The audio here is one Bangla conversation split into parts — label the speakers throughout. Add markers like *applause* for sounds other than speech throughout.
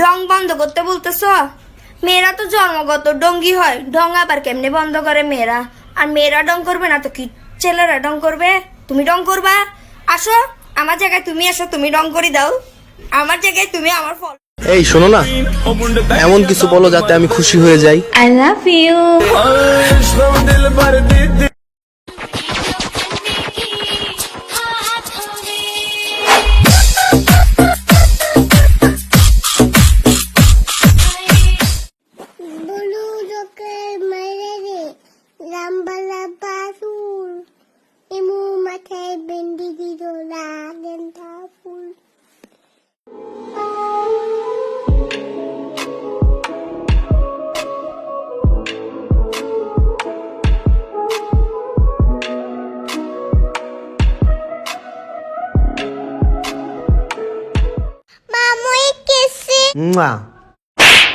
Speaker 1: ডং বন্ধ করতে বলতেছ? মেয়েরা তো জন্মগত ডঙ্গি হয়। ডং আবার কেমনে বন্ধ করে মেয়েরা? আর মেয়েরা ডং করবে না তো কি? ছেলেরা ডং করবে? তুমি ডং করবা? আসো আমার জায়গায় তুমি আসো তুমি ডং করে দাও। আমার জায়গায় তুমি আমার ফল।
Speaker 2: এই শোনো না। এমন কিছু বলো যাতে আমি খুশি হয়ে যাই।
Speaker 1: আই লাভ ইউ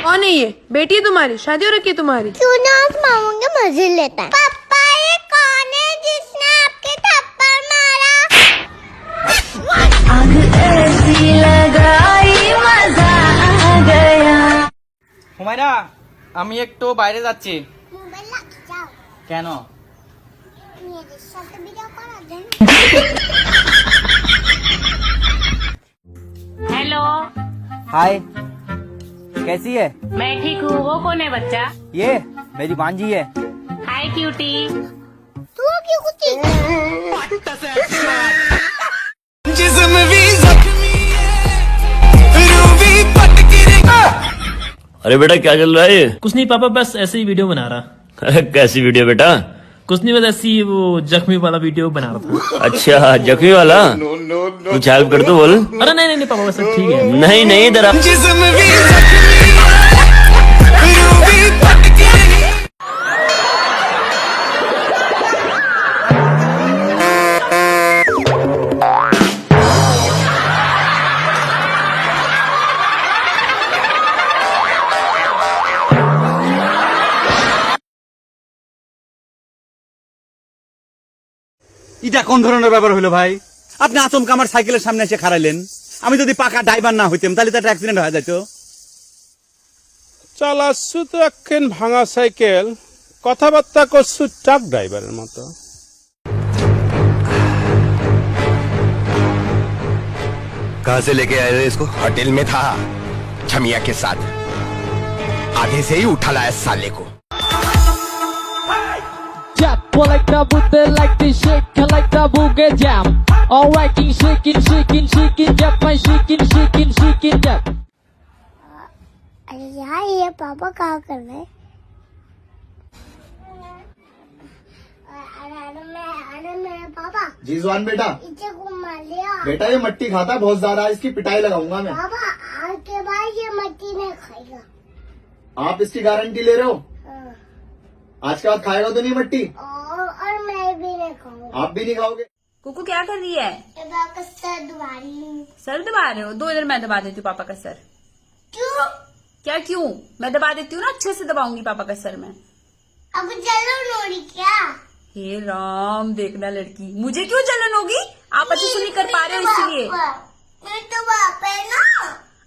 Speaker 3: कौन है ये बेटी है तुम्हारी शादी हो रखी है तुम्हारी
Speaker 4: क्यों ना उस मामू के मजे लेता है पापा ये कौन है जिसने आपके थप्पड़ मारा
Speaker 5: হুমায়রা আমি একটু বাইরে যাচ্ছি
Speaker 4: मोबाइल लग जाओ
Speaker 5: কেন
Speaker 4: मेरे साथ वीडियो करा देना
Speaker 6: हेलो
Speaker 5: हाय कैसी है?
Speaker 6: मैं ठीक हूँ। वो कौन है बच्चा?
Speaker 5: ये मेरी भांजी है।
Speaker 6: हाय क्यूटी
Speaker 4: तू क्यों कुछ
Speaker 7: अरे बेटा क्या चल रहा है ये?
Speaker 8: कुछ नहीं पापा बस ऐसे ही वीडियो बना रहा।
Speaker 7: अरे कैसी वीडियो बेटा?
Speaker 8: कुछ नहीं बस ऐसी वो जख्मी वाला वीडियो बना रहा था।
Speaker 7: अच्छा जख्मी वाला? कुछ हेल्प कर दो बोल।
Speaker 8: अरे नहीं नहीं नहीं पापा बस ठीक है।
Speaker 7: नहीं नहीं इधर
Speaker 9: এটা কোন ধরনের ব্যাপার হলো ভাই আপনি আচমকা আমার সাইকেলের সামনে এসে খারাইলেন আমি যদি পাকা ড্রাইভার না হইতাম তাহলে তো একটা অ্যাক্সিডেন্ট হয়ে যেত
Speaker 10: চালাচ্ছু তো একখান ভাঙা সাইকেল কথাবার্তা করছু ট্রাক ড্রাইভারের মতো
Speaker 11: कहाँ से लेके आए थे इसको होटल में था छमिया के साथ आधे से ही उठा लाया साले को
Speaker 12: Like the Buddha like the shake like the boogie jam. Alright, king shaking, shaking, shaking, jump my shaking, shaking, shaking, jump.
Speaker 4: अरे यार ये पापा क्या कर रहे हैं अरे अरे मैं अरे मेरे पापा
Speaker 2: जीजवान बेटा
Speaker 4: इसे घुमा लिया
Speaker 2: बेटा ये मट्टी खाता बहुत ज़्यादा इसकी पिटाई लगाऊँगा मैं
Speaker 4: पापा आज के बाद ये मट्टी नहीं खाएगा
Speaker 2: आप इसकी गारंटी ले रहे हो
Speaker 4: हाँ।
Speaker 2: आज के बाद खाएगा तो नहीं मट्टी
Speaker 4: और और मैं भी नहीं खाऊँगा
Speaker 2: आप भी नहीं खाओगे?
Speaker 3: कुकू क्या कर रही है?
Speaker 4: सर हूँ।
Speaker 3: सर दबा रहे हो? दो इधर मैं दबा देती हूँ पापा का सर।
Speaker 4: क्यों?
Speaker 3: क्या क्यों? मैं दबा देती हूँ ना अच्छे से दबाऊँगी पापा का सर में।
Speaker 4: अब चलो नोरी क्या?
Speaker 3: हे राम देखना लड़की। मुझे क्यों जलन होगी? आप अच्छे से नहीं कर पा रहे हो इसलिए।
Speaker 4: तो बाप है। ना।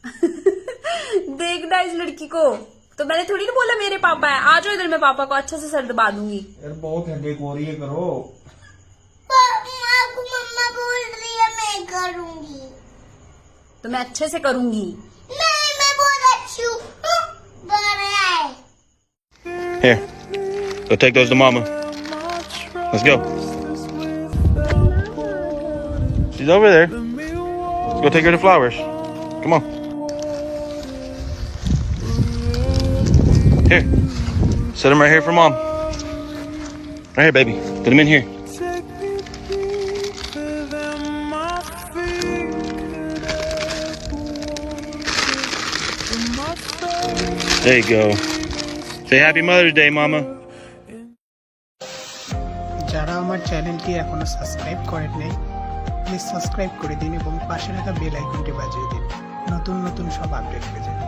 Speaker 4: *laughs*
Speaker 3: देखना इस लड़की को। तो मैंने थोड़ी ना बोला मेरे पापा है। आ जाओ इधर मैं पापा को अच्छे से सर दबा दूँगी।
Speaker 2: बहुत हेडेक हो रही है करो।
Speaker 3: तो मैं अच्छे से करूंगी
Speaker 4: नहीं मैं बहुत अच्छी हूँ बड़ा है
Speaker 11: Here, go take those to mama. Let's go. She's over there. Let's go take her the flowers. Come on. Here, set them right here for mom. Right here, baby. Put them in here. There you go. Say happy Mother's Day, mama.
Speaker 10: যারা আমার চ্যানেলটি এখনও সাবস্ক্রাইব করেন নাই প্লিজ সাবস্ক্রাইব করে দিন এবং পাশে থাকা বেল আইকনটি বাজিয়ে দিন নতুন নতুন সব আপডেট যাবেন